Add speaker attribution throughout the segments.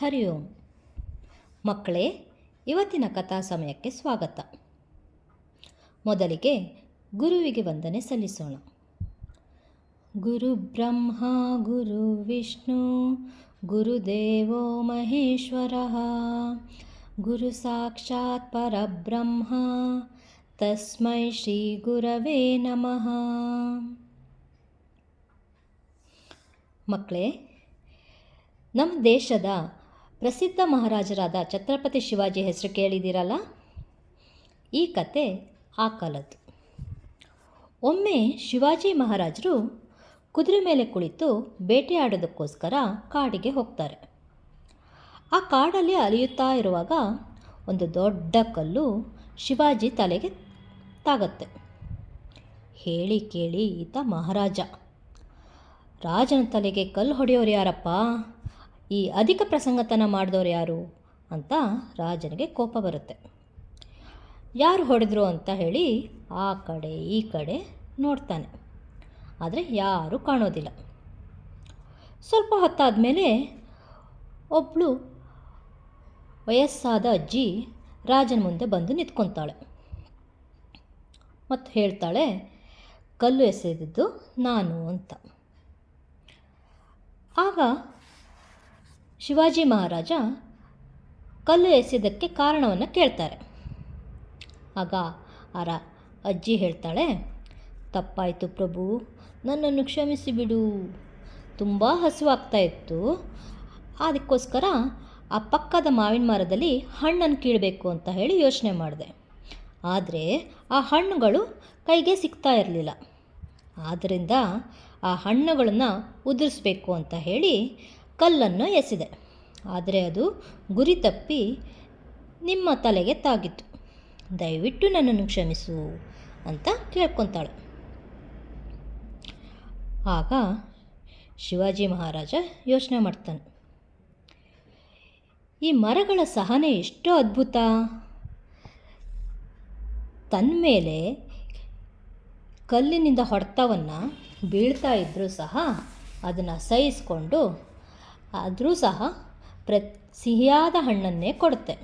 Speaker 1: ಹರಿ ಓಂ ಮಕ್ಕಳೇ, ಇವತ್ತಿನ ಕಥಾ ಸಮಯಕ್ಕೆ ಸ್ವಾಗತ. ಮೊದಲಿಗೆ ಗುರುವಿಗೆ ವಂದನೆ ಸಲ್ಲಿಸೋಣ. ಗುರು ಬ್ರಹ್ಮ, ಗುರು ವಿಷ್ಣು ಗುರುದೇವೋ ಮಹೇಶ್ವರ, ಗುರು ಸಾಕ್ಷಾತ್ ಪರಬ್ರಹ್ಮ, ತಸ್ಮೈ ಶ್ರೀ ಗುರವೇ ನಮಃ. ಮಕ್ಕಳೇ, ನಮ್ಮ ದೇಶದ ಪ್ರಸಿದ್ಧ ಮಹಾರಾಜರಾದ ಛತ್ರಪತಿ ಶಿವಾಜಿ ಹೆಸರು ಕೇಳಿದಿರಲ್ಲ ಈ ಕತೆ ಆ ಕಾಲದ್ದು. ಒಮ್ಮೆ ಶಿವಾಜಿ ಮಹಾರಾಜರು ಕುದುರೆ ಮೇಲೆ ಕುಳಿತು ಬೇಟೆಯಾಡೋದಕ್ಕೋಸ್ಕರ ಕಾಡಿಗೆ ಹೋಗ್ತಾರೆ. ಆ ಕಾಡಲ್ಲಿ ಅಲಿಯುತ್ತಾ ಇರುವಾಗ ಒಂದು ದೊಡ್ಡ ಕಲ್ಲು ಶಿವಾಜಿ ತಲೆಗೆ ತಾಗತ್ತೆ. ಹೇಳಿ ಕೇಳಿ ಈತ ಮಹಾರಾಜ. ರಾಜನ ತಲೆಗೆ ಕಲ್ಲು ಹೊಡೆಯೋರು ಯಾರಪ್ಪ? ಈ ಅಧಿಕ ಪ್ರಸಂಗತನ ಮಾಡಿದವ್ರು ಯಾರು ಅಂತ ರಾಜನಿಗೆ ಕೋಪ ಬರುತ್ತೆ. ಯಾರು ಹೊಡೆದ್ರು ಅಂತ ಹೇಳಿ ಆ ಕಡೆ ಈ ಕಡೆ ನೋಡ್ತಾನೆ. ಆದರೆ ಯಾರೂ ಕಾಣೋದಿಲ್ಲ. ಸ್ವಲ್ಪ ಹೊತ್ತಾದ ಮೇಲೆ ಒಬ್ಬಳು ವಯಸ್ಸಾದ ಅಜ್ಜಿ ರಾಜನ ಮುಂದೆ ಬಂದು ನಿಂತ್ಕೊತಾಳೆ. ಮತ್ತು ಹೇಳ್ತಾಳೆ, ಕಲ್ಲು ಎಸೆದಿದ್ದು ನಾನು ಅಂತ. ಆಗ ಶಿವಾಜಿ ಮಹಾರಾಜ ಕಲ್ಲು ಎಸೆದಕ್ಕೆ ಕಾರಣವನ್ನು ಕೇಳ್ತಾರೆ. ಆಗ ಅರ ಅಜ್ಜಿ ಹೇಳ್ತಾಳೆ, ತಪ್ಪಾಯಿತು ಪ್ರಭು, ನನ್ನನ್ನು ಕ್ಷಮಿಸಿ ಬಿಡು. ತುಂಬ ಹಸುವಾಗ್ತಾ ಇತ್ತು. ಅದಕ್ಕೋಸ್ಕರ ಆ ಪಕ್ಕದ ಮಾವಿನ ಮರದಲ್ಲಿ ಹಣ್ಣನ್ನು ಕೀಳಬೇಕು ಅಂತ ಹೇಳಿ ಯೋಚನೆ ಮಾಡಿದೆ. ಆದರೆ ಆ ಹಣ್ಣುಗಳು ಕೈಗೆ ಸಿಗ್ತಾ ಇರಲಿಲ್ಲ. ಆದ್ದರಿಂದ ಆ ಹಣ್ಣುಗಳನ್ನು ಉದುರಿಸ್ಬೇಕು ಅಂತ ಹೇಳಿ ಕಲ್ಲನ್ನು ಎಸೆದೆ. ಆದರೆ ಅದು ಗುರಿ ತಪ್ಪಿ ನಿಮ್ಮ ತಲೆಗೆ ತಾಗಿತ್ತು. ದಯವಿಟ್ಟು ನನ್ನನ್ನು ಕ್ಷಮಿಸು ಅಂತ ಕೇಳ್ಕೊತಾಳು. ಆಗ ಶಿವಾಜಿ ಮಹಾರಾಜ ಯೋಚನೆ ಮಾಡ್ತಾನೆ. ಈ ಮರಗಳ ಸಹನೆ ಎಷ್ಟೋ ಅದ್ಭುತ. ತನ್ನ ಮೇಲೆ ಕಲ್ಲಿನಿಂದ ಹೊಡೆತವನ್ನು ಬೀಳ್ತಾ ಇದ್ದರೂ ಸಹ ಅದನ್ನು ಸಹಿಸ್ಕೊಂಡು ಆದರೂ ಸಹ ಪ್ರ, ಸಿಹಿಯಾದ ಹಣ್ಣನ್ನೇ ಕೊಡುತ್ತೆ.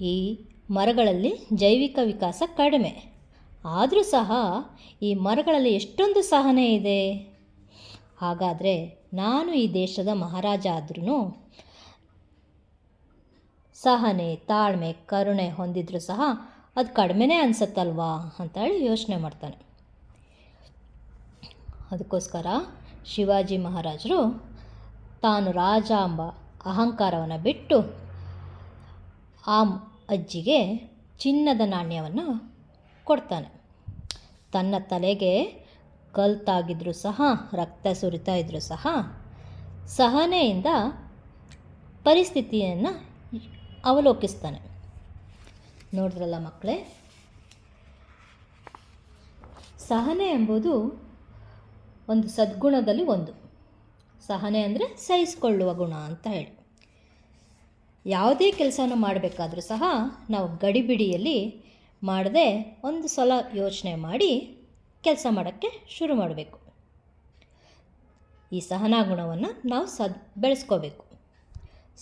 Speaker 1: ಈ ಮರಗಳಲ್ಲಿ ಜೈವಿಕ ವಿಕಾಸ ಕಡಿಮೆ. ಆದರೂ ಸಹ ಈ ಮರಗಳಲ್ಲಿ ಎಷ್ಟೊಂದು ಸಹನೆ ಇದೆ. ಹಾಗಾದರೆ ನಾನು ಈ ದೇಶದ ಮಹಾರಾಜ ಆದ್ರೂ ಸಹನೆ, ತಾಳ್ಮೆ, ಕರುಣೆ ಹೊಂದಿದ್ರೂ ಸಹ ಅದು ಕಡಿಮೆನೇ ಅನಿಸುತ್ತಲ್ವಾ ಅಂತೇಳಿ ಯೋಚನೆ ಮಾಡ್ತಾನೆ. ಅದಕ್ಕೋಸ್ಕರ ಶಿವಾಜಿ ಮಹಾರಾಜರು ತಾನು ರಾಜ ಎಂಬ ಅಹಂಕಾರವನ್ನು ಬಿಟ್ಟು ಆ ಅಜ್ಜಿಗೆ ಚಿನ್ನದ ನಾಣ್ಯವನ್ನು ಕೊಡ್ತಾನೆ. ತನ್ನ ತಲೆಗೆ ಕಲ್ತಾಗಿದ್ದರೂ ಸಹ, ರಕ್ತ ಸುರಿತಾ ಇದ್ದರೂ ಸಹ ಸಹನೆಯಿಂದ ಪರಿಸ್ಥಿತಿಯನ್ನು ಅವಲೋಕಿಸ್ತಾನೆ. ನೋಡಿದ್ರಲ್ಲ ಮಕ್ಕಳೇ? ಸಹನೆ ಎಂಬುದು ಒಂದು ಸದ್ಗುಣದಲ್ಲಿ ಒಂದು. ಸಹನೆ ಅಂದರೆ ಸಹಿಸಿಕೊಳ್ಳುವ ಗುಣ ಅಂತ ಹೇಳಿ. ಯಾವುದೇ ಕೆಲಸವನ್ನು ಮಾಡಬೇಕಾದ್ರೂ ಸಹ ನಾವು ಗಡಿಬಿಡಿಯಲ್ಲಿ ಮಾಡದೆ ಒಂದು ಸಲ ಯೋಚನೆ ಮಾಡಿ ಕೆಲಸ ಮಾಡೋಕ್ಕೆ ಶುರು ಮಾಡಬೇಕು. ಈ ಸಹನಾ ಗುಣವನ್ನು ನಾವು ಸದ್, ಬೆಳೆಸ್ಕೋಬೇಕು.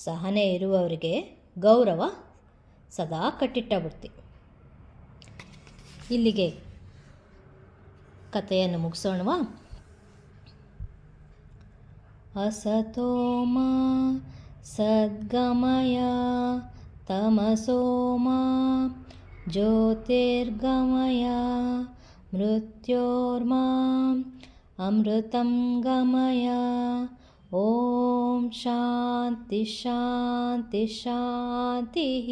Speaker 1: ಸಹನೆ ಇರುವವರಿಗೆ ಗೌರವ ಸದಾ ಕಟ್ಟಿಟ್ಟಾಗ್ಬಿಡ್ತೀವಿ ಇಲ್ಲಿಗೆ ಕಥೆಯನ್ನು ಮುಗಿಸೋಣವಾ? असतो मा सद्गमय तमसो मा ज्योतिर्गमय मृत्योर्माम् अमृतं गमय। ॐ शान्ति शान्ति शान्तिः